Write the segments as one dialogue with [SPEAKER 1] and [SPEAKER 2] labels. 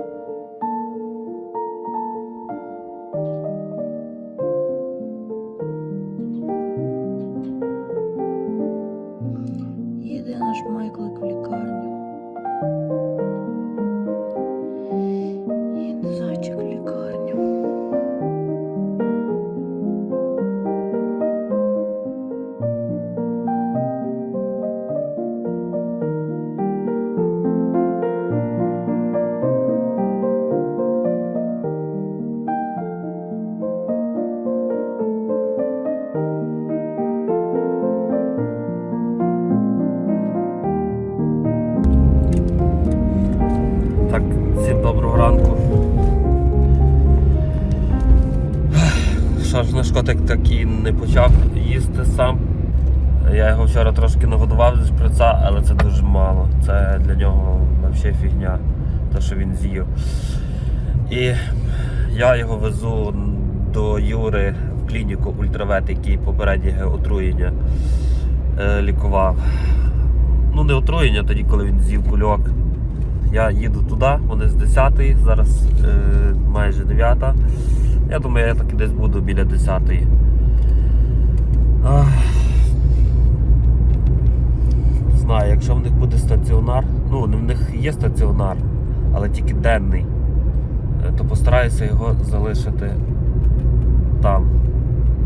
[SPEAKER 1] Їде
[SPEAKER 2] доброго ранку. Що ж, наш котик так і не почав їсти сам. Я його вчора трошки нагодував зі шприца, але це дуже мало. Це для нього взагалі фігня, те, що він з'їв. І я його везу до Юри в клініку Ультравет, який попереднє отруєння е, лікував. Ну, не отруєння, тоді, коли він з'їв кульок. Я їду туди, вони з 10 зараз е, майже 9. Я думаю, я так десь буду біля 10. Ах. Знаю, якщо в них буде стаціонар, ну в них є стаціонар, але тільки денний, е, то постараюся його залишити там.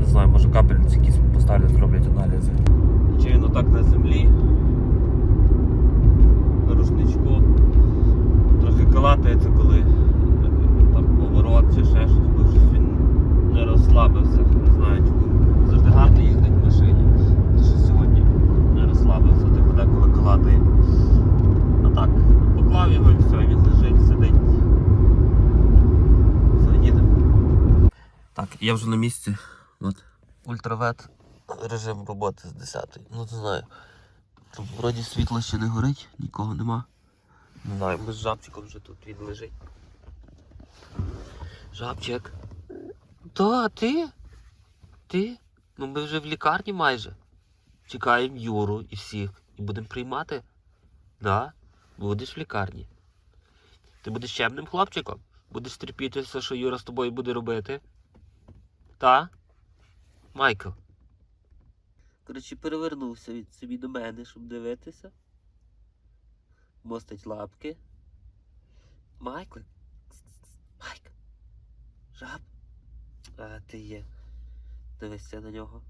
[SPEAKER 2] Не знаю, може капельниці якісь поставлять, зроблять аналізи. Чи отак на землі, рушничку калатається, коли е, там поворот чи ще щось, бо щось він не розслабився. Не знаю чому. Завжди гарно їздить в машині. То що сьогодні не розслабився, типу деколи калатає. А так, поклав його і все, він лежить, сидить. Все, їдемо. Так, я вже на місці. От. Ультравет. Режим роботи з 10. Ну не знаю. Там вроді світло ще не горить, нікого нема. Не знаю, ми з жабчиком вже тут він лежить. Жабчик. Та, ти? Ти? Ну ми вже в лікарні майже. Чекаємо Юру і всіх. І будемо приймати. Да? Будеш в лікарні. Ти будеш чемним хлопчиком? Будеш терпіти все, що Юра з тобою буде робити? Та? Майкл. Коротше, перевернувся він собі до мене, щоб дивитися мостить лапки. Майкл. Майк. Жаб. А ти є. Дивися на нього.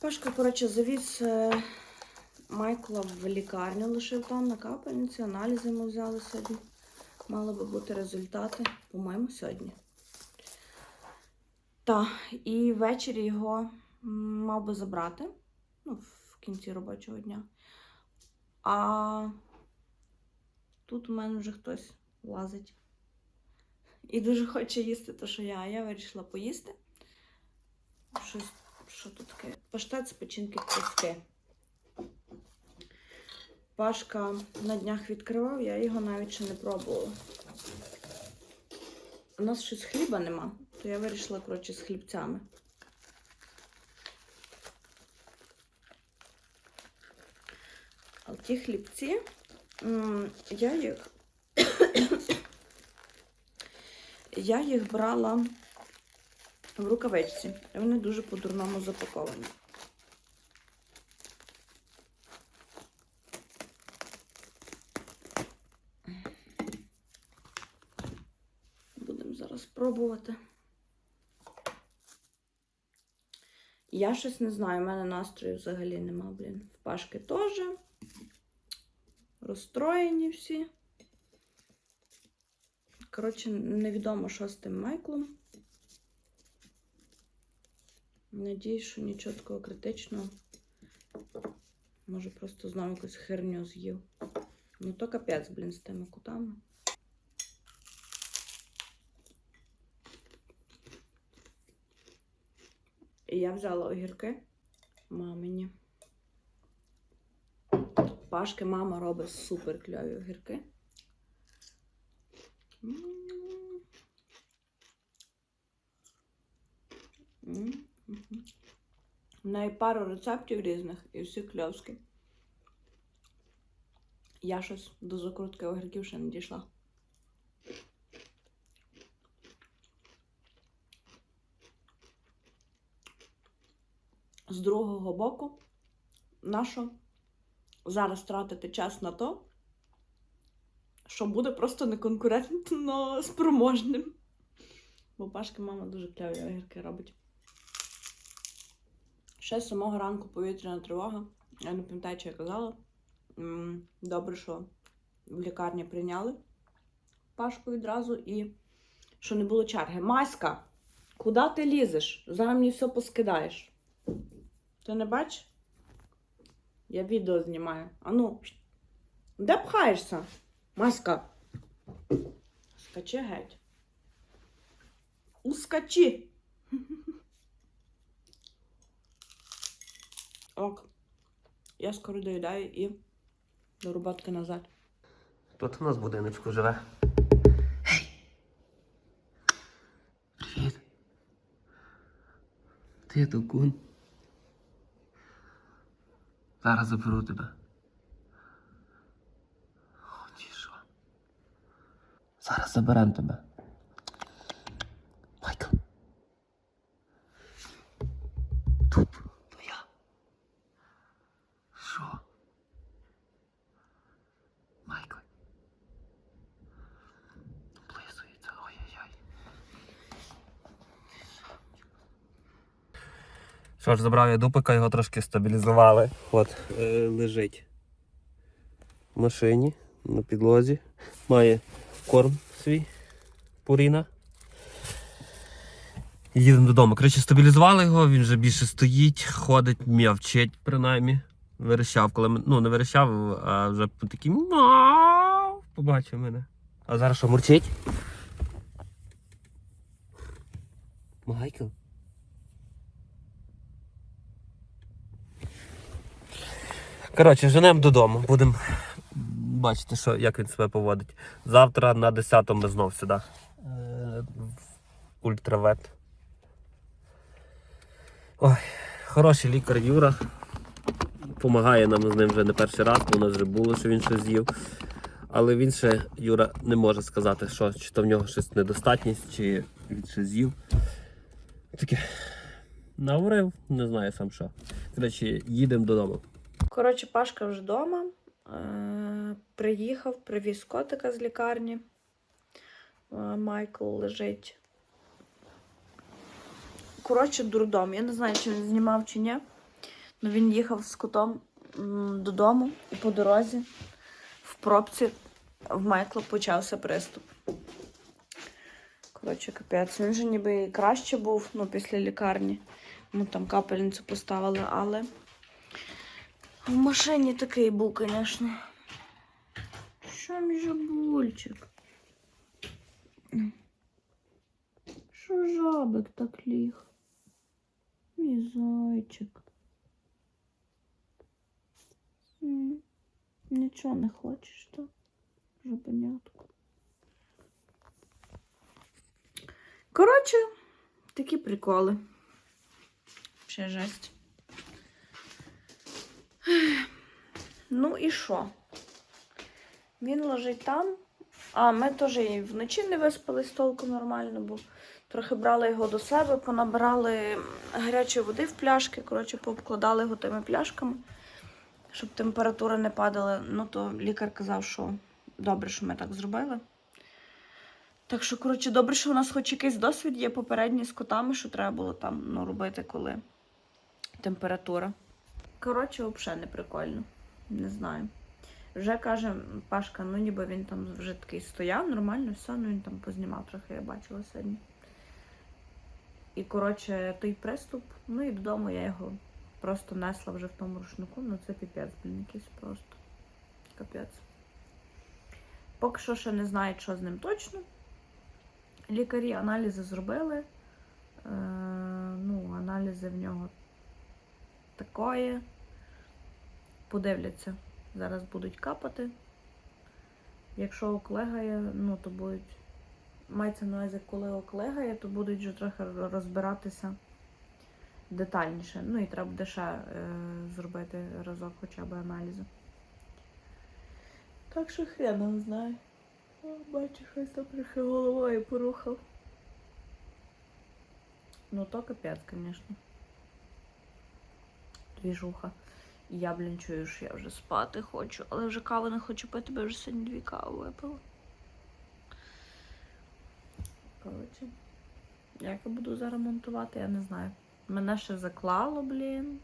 [SPEAKER 1] Пашка, коротше, завіз е, Майкла в лікарню, лишив там на капельниці, аналізи ми взяли сьогодні. Мали би бути результати, по-моєму, сьогодні. Так, і ввечері його мав би забрати, ну, в кінці робочого дня. А тут у мене вже хтось лазить. І дуже хоче їсти те, що я. А я вирішила поїсти. Щось, що тут таке? Паштет з печінки кістки. Пашка на днях відкривав, я його навіть ще не пробувала. У нас щось хліба нема, то я вирішила, коротше, з хлібцями. А ті хлібці, я їх я їх брала в рукавичці. Вони дуже по-дурному запаковані. Будемо зараз пробувати. Я щось не знаю, у мене настрою взагалі нема, блін. В Пашки теж. Розстроєні всі. Коротше, невідомо, що з тим Майклом. Надіюсь, що нічого такого критичного. Може, просто знову якусь херню з'їв. Ну, то капець, блін, з тими кутами. І я взяла огірки мамині. Пашки мама робить супер кльові огірки. В неї пару рецептів різних і всі кльовські. Я щось до закрутки огірків ще не дійшла. З другого боку нашу зараз тратити час на то, що буде просто неконкурентно спроможним. Бо Пашки мама дуже кляві огірки робить. Ще з самого ранку повітряна тривога. Я не пам'ятаю, що я казала. Добре, що в лікарні прийняли Пашку відразу і що не було черги. Маська, куди ти лізеш? Зараз мені все поскидаєш. Ти не бачиш? Я відео знімаю. Ану, де пхаєшся? Маська. Скачи геть. Ускачи. Ок. Я скоро доїдаю і до роботки назад.
[SPEAKER 2] Тут у нас в будиночку живе. Привіт. Ти Токун. Зараз заберу тебе. О. Зараз заберемо тебе. Майкл. Тут, то я. Що? Майкл. Облизується, ой-ой-ой. Що ж, забрав я дупика, його трошки стабілізували. От, е, лежить в машині на підлозі. Має корм свій пуріна. Їдемо додому. Коротше, стабілізували його, він вже більше стоїть, ходить, м'явчить принаймні. Верещав, коли ми- ну не верещав, а вже такий мау, побачив мене. А зараз що, мурчить? Майкл. Коротше, женемо додому. Будемо бачити, що, як він себе поводить. Завтра на 10 ми знов сюди. Е, в Ультравет. Ой, хороший лікар Юра. Помагає нам з ним вже не перший раз, бо у нас вже було, що він щось з'їв. Але він ще, Юра, не може сказати, що чи то в нього щось недостатність, чи він щось з'їв. Таке. Наврив, не знаю сам що. Коротше, їдемо додому.
[SPEAKER 1] Коротше, Пашка вже вдома. Е- приїхав, привіз котика з лікарні. Е, Майкл лежить. Коротше, дурдом. Я не знаю, чи він знімав чи ні. але він їхав з котом додому і по дорозі в пробці в Майкла почався приступ. Коротше, капець. Він же ніби краще був ну, після лікарні. Ми там капельницю поставили, але. В машині такий був, звісно. Що мій жабульчик? Що жабик так ліг? Мій зайчик. Нічого не хочеш, так? Жабенятку. Коротше, такі приколи. Ще жесть. Ну і що? Він лежить там. А ми теж і вночі не виспались толком нормально, бо трохи брали його до себе, понабирали гарячої води в пляшки, коротше, пообкладали його тими пляшками, щоб температура не падала. Ну, то лікар казав, що добре, що ми так зробили. Так що, коротше, добре, що у нас хоч якийсь досвід є попередній з котами, що треба було там ну, робити, коли температура. Коротше, взагалі не прикольно. Не знаю. Вже каже Пашка, ну ніби він там вже такий стояв, нормально, все, ну він там познімав трохи, я бачила сьогодні. І, коротше, той приступ, ну і додому я його просто несла вже в тому рушнику. Ну це піпець, блін, якийсь просто. Капець. Поки що ще не знають, що з ним точно. Лікарі аналізи зробили. Е, ну, аналізи в нього такої. Подивляться. Зараз будуть капати. Якщо оклегає, ну то будуть. Мається на увазі, коли оклегає, то будуть вже трохи розбиратися детальніше. Ну і треба буде ще е, зробити разок хоча б аналізи. Так що хрена не знаю. Бачу, щось там трохи головою порухав. Ну то капець, звісно. Двіжуха. І я, блін, чую, що я вже спати хочу, але вже каву не хочу пити, бо вже сьогодні дві кави випила. Коротше, як я буду зараз монтувати, я не знаю. Мене ще заклало, блін.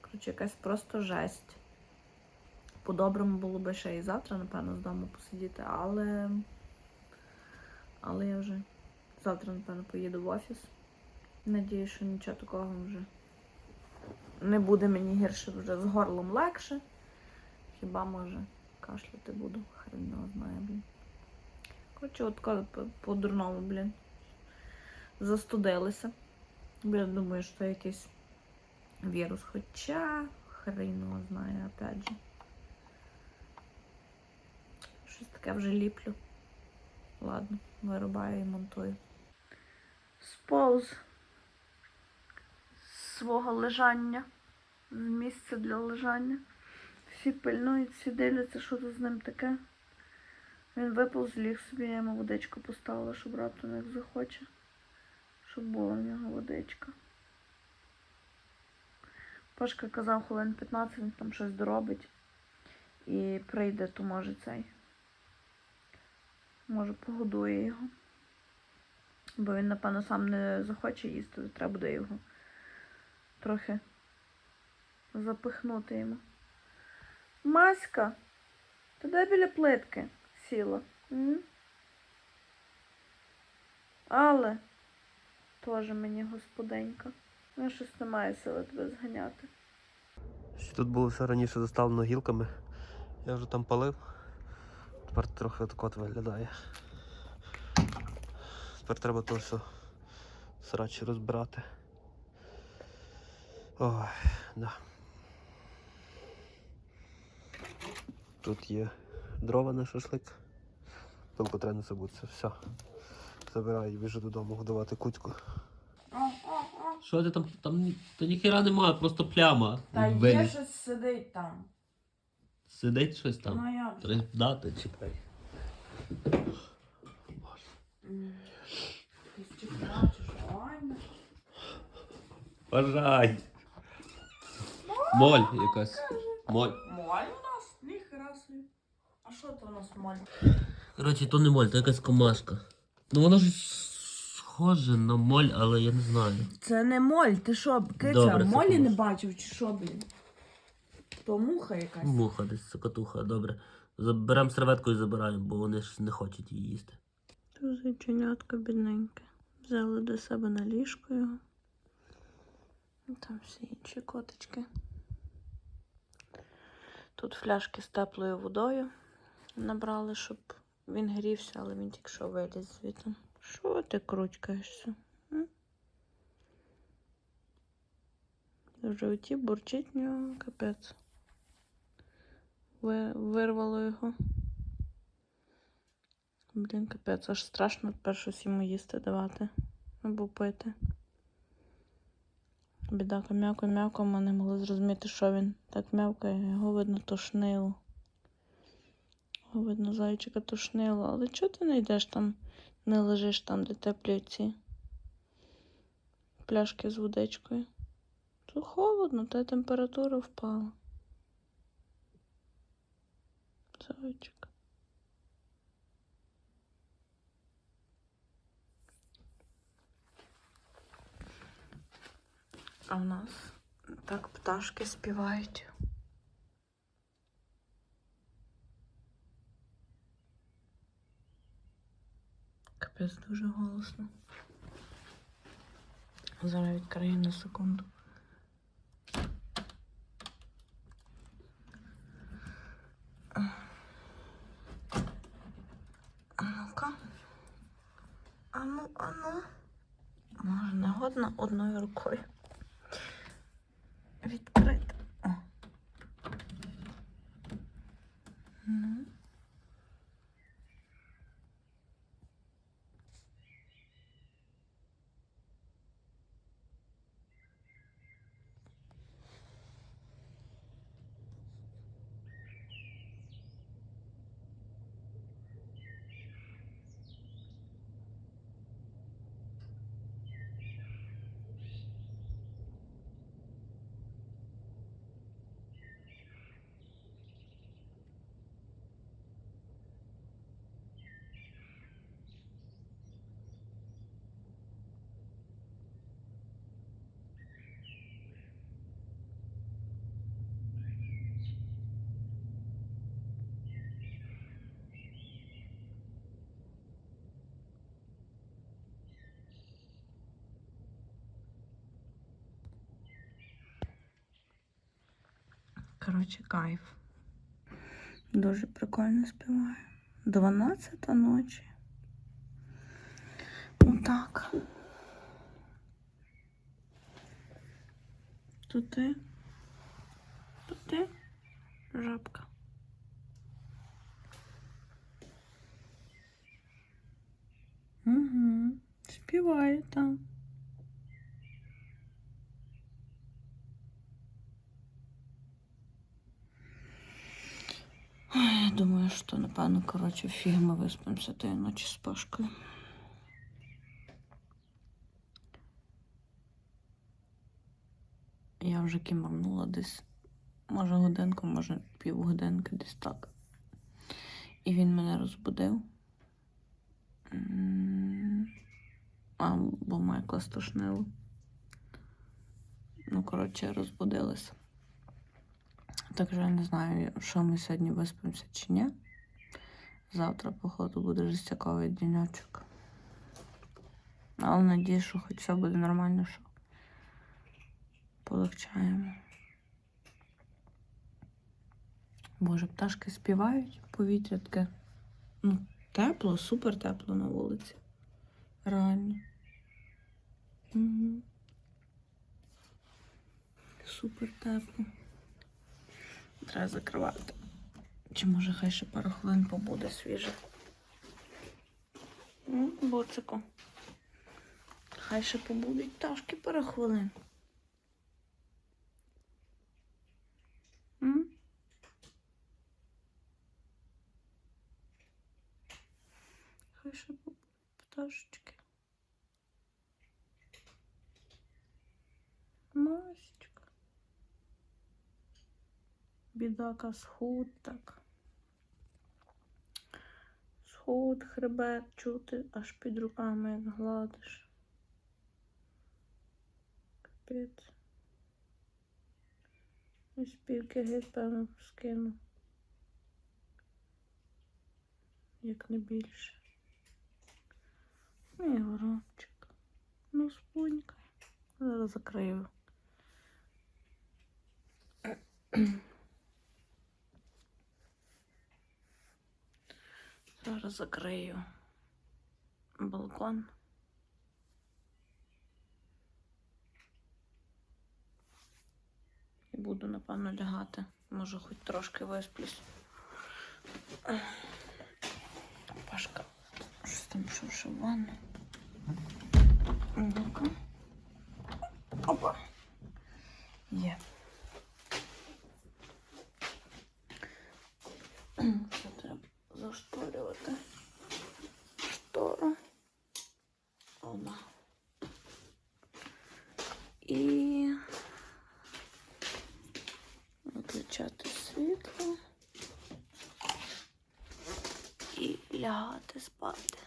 [SPEAKER 1] Коротше, якась просто жесть. По-доброму було би ще і завтра, напевно, з дому посидіти, але. Але я вже завтра, напевно, поїду в офіс. Надію, що нічого такого вже не буде мені гірше вже з горлом легше. Хіба може кашляти буду, хрен знає, блін. Коротше, от по-дурному, блін. Застудилися. Я думаю, що це якийсь вірус. Хоча хрен його знає, опять же. Щось таке вже ліплю. Ладно, вирубаю і монтую. Сповз з свого лежання. З місця для лежання. Всі пильнують, всі дивляться, що тут з ним таке. Він виповз, ліг собі, я йому водичку поставила, щоб раптом як захоче. Щоб була в нього водичка. Пашка казав хвилин 15, він там щось доробить. І прийде, то може цей. Може погодує його. Бо він, напевно, сам не захоче їсти, треба буде його трохи запихнути йому. Маська, ти де біля плитки сіла? М? Але теж мені господинька. Я щось не маю сили тебе зганяти.
[SPEAKER 2] Тут було все раніше заставлено гілками. Я вже там палив. Тепер трохи так от виглядає. Тепер треба то все срачі розбирати. Ой, да. Тут є дрова на шашлик. Пилку треба не забутися. Все. Забираю і біжу додому годувати кутьку. Що ти там? Там та ніхіра немає, просто пляма.
[SPEAKER 1] Та є щось сидить там.
[SPEAKER 2] Сидить щось там.
[SPEAKER 1] Ну як?
[SPEAKER 2] Треба дати, чекай.
[SPEAKER 1] Якийсь чехла чи що? Ай, ну.
[SPEAKER 2] Бажай. Моль якась. Моль.
[SPEAKER 1] Моль у нас? Ніхера собі. А що то у нас моль?
[SPEAKER 2] Коротше, то не моль, то якась комашка. Ну воно ж схоже на моль, але я не знаю.
[SPEAKER 1] Це не моль, ти що, киця,
[SPEAKER 2] Добре, це
[SPEAKER 1] молі не бачив чи що, блін? То муха якась.
[SPEAKER 2] Муха десь цокотуха, добре. Заберемо серветку і забираємо, бо вони ж не хочуть її їсти.
[SPEAKER 1] Тут зайченятка бідненьке. Взяли до себе на ліжко його. Там всі інші котички. Тут фляшки з теплою водою набрали, щоб він грівся, але він тільки що виліз звідти. Що ти крутькаєшся? В животі бурчить нього капець. Вирвало його. Блін, капець, аж страшно тепер щось йому їсти давати або пити. Бідака м'яко м'яко, ми не могли зрозуміти, що він так м'явкає, його видно тошнило. Його видно, зайчика тошнило. Але чого ти не йдеш там, не лежиш там, де теплі ці пляшки з водичкою? Тут холодно, та температура впала. Зайчик. А в нас так пташки співають. Капець дуже голосно. Зараз відкрию на секунду. А ну-ка. Ану, ану. Може, не годна одною рукою. Коротше, кайф. Дуже прикольно співає. 12 ночі. Отак. Тут ти. Тут ти. Жабка. Угу. Співає там. Я думаю, що напевно, коротше, фіг ми виспимося тієї ночі з Пашкою. Я вже кімарнула десь, може годинку, може півгодинки, десь так. І він мене розбудив. М, А, бо Майкла стошнило. Ну, коротше, розбудилась. Так я не знаю, що ми сьогодні виспимося чи ні. Завтра, походу, буде жестяковий діньочок. Але надію, що хоч все буде нормально, що полегчаємо. Боже, пташки співають, повітря. Ну, тепло, супер тепло на вулиці. Реально. Угу. Супер тепло. Треба закривати. Чи може хай ще пару хвилин побуде свіже? М, Боцику. Хай ще побудуть пташки пару хвилин. Хай ще побудуть пташечки. Масечка. Бідака схуд так. Схуд, хребет чути аж під руками, як гладиш. Капець. Ось півки геть, певно, скину. Як не більше. Мій горобчик. Ну, спунька. Зараз закрию. Зараз закрию балкон. І буду, напевно, лягати. Може, хоч трошки висплюсь. Пашка, щось там шурше в ванну. Опа. Є. Це треба зашторювати штору. Оба. І виключати світло. І лягати спати.